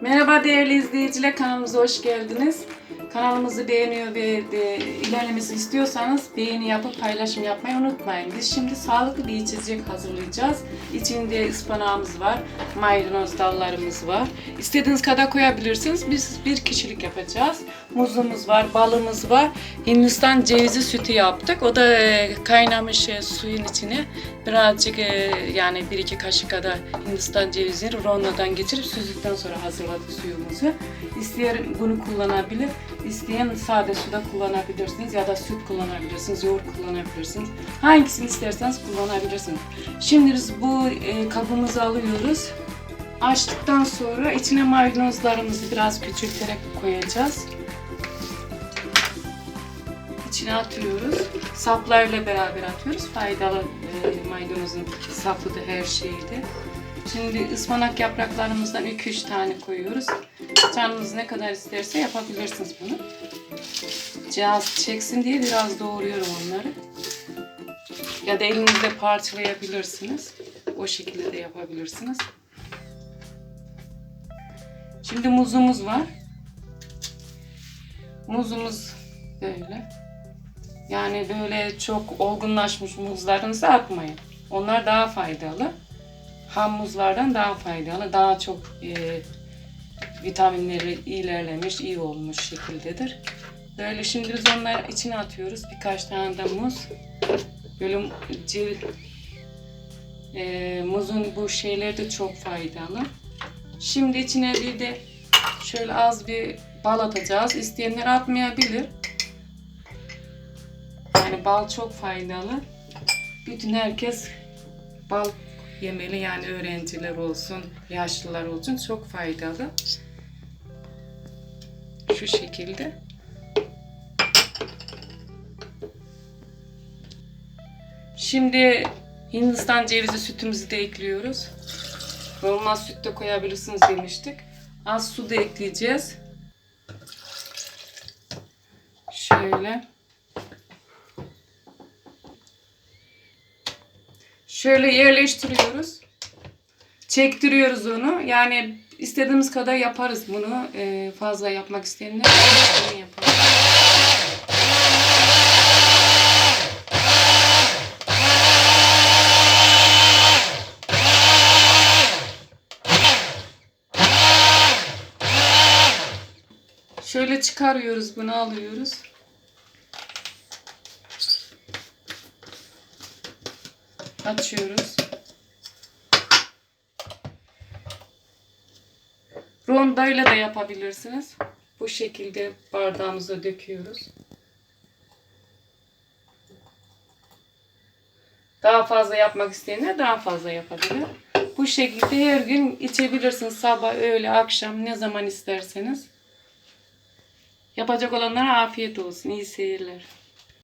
Merhaba değerli izleyiciler, kanalımıza hoş geldiniz. Kanalımızı beğeniyor ve de, ilerlemesi istiyorsanız beğeni yapıp paylaşım yapmayı unutmayın. Biz şimdi sağlıklı bir içecek hazırlayacağız. İçinde ıspanağımız var, maydanoz dallarımız var. İstediğiniz kadar koyabilirsiniz. Biz bir kişilik yapacağız. Muzumuz var, balımız var. Hindistan cevizi sütü yaptık. O da e, kaynamış e, suyun içine birazcık e, yani bir iki kaşık kadar Hindistan cevizini rondodan geçirip süzdükten sonra hazırladık suyumuzu. İsteyen bunu kullanabilir, isteyen sade suda kullanabilirsiniz ya da süt kullanabilirsiniz, yoğurt kullanabilirsiniz. Hangisini isterseniz kullanabilirsiniz. Şimdi biz bu e, kabımızı alıyoruz. Açtıktan sonra içine maydanozlarımızı biraz küçülterek koyacağız. İçine atıyoruz. Saplarla beraber atıyoruz. Faydalı e, maydanozun sapı da her şeydi. Şimdi ıspanak yapraklarımızdan 2-3 tane koyuyoruz. Canınız ne kadar isterse yapabilirsiniz bunu. Cihaz çeksin diye biraz doğruyorum onları. Ya da elinizle parçalayabilirsiniz. O şekilde de yapabilirsiniz. Şimdi muzumuz var. Muzumuz böyle. Yani böyle çok olgunlaşmış muzlarınızı atmayın. Onlar daha faydalı. Ham muzlardan daha faydalı. Daha çok e, vitaminleri ilerlemiş, iyi olmuş şekildedir. Böyle şimdi biz onları içine atıyoruz. Birkaç tane de muz. Böyle civ, e, muzun bu şeyleri de çok faydalı. Şimdi içine bir de şöyle az bir bal atacağız. İsteyenler atmayabilir. Yani bal çok faydalı. Bütün herkes bal yemeli yani öğrenciler olsun, yaşlılar olsun çok faydalı. Şu şekilde. Şimdi Hindistan cevizi sütümüzü de ekliyoruz. Normal süt de koyabilirsiniz demiştik. Az su da ekleyeceğiz. Şöyle. Şöyle yerleştiriyoruz. Çektiriyoruz onu. Yani istediğimiz kadar yaparız bunu. Ee, fazla yapmak isteyenler yapar. Şöyle çıkarıyoruz bunu alıyoruz. Açıyoruz. Rondayla da yapabilirsiniz. Bu şekilde bardağımıza döküyoruz. Daha fazla yapmak isteyenler daha fazla yapabilir. Bu şekilde her gün içebilirsiniz. Sabah, öğle, akşam ne zaman isterseniz. Yapacak olanlara afiyet olsun. İyi seyirler.